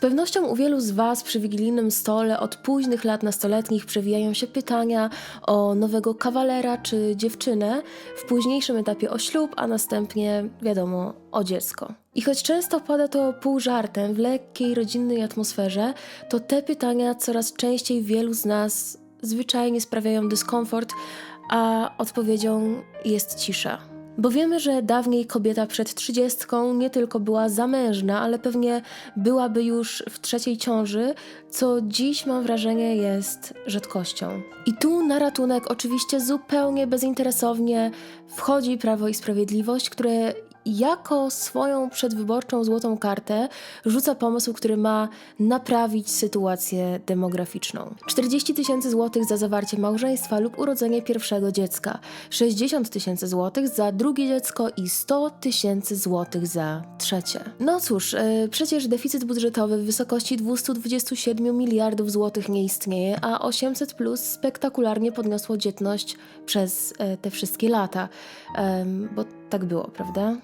pewnością u wielu z Was przy wigilijnym stole od późnych lat nastoletnich przewijają się pytania o nowego kawalera czy dziewczynę, w późniejszym etapie o ślub, a następnie, wiadomo, o dziecko. I choć często pada to pół żartem, w lekkiej, rodzinnej atmosferze, to te pytania coraz częściej wielu z nas zwyczajnie sprawiają dyskomfort, a odpowiedzią jest cisza. Bo wiemy, że dawniej kobieta przed trzydziestką nie tylko była zamężna, ale pewnie byłaby już w trzeciej ciąży, co dziś mam wrażenie jest rzadkością. I tu na ratunek oczywiście zupełnie bezinteresownie wchodzi Prawo i Sprawiedliwość, które jako swoją przedwyborczą złotą kartę rzuca pomysł, który ma naprawić sytuację demograficzną. 40 tysięcy złotych za zawarcie małżeństwa lub urodzenie pierwszego dziecka, 60 tysięcy złotych za drugie dziecko i 100 tysięcy złotych za trzecie. No cóż, e, przecież deficyt budżetowy w wysokości 227 miliardów złotych nie istnieje, a 800 plus spektakularnie podniosło dzietność przez e, te wszystkie lata. Em, bo tak było, prawda?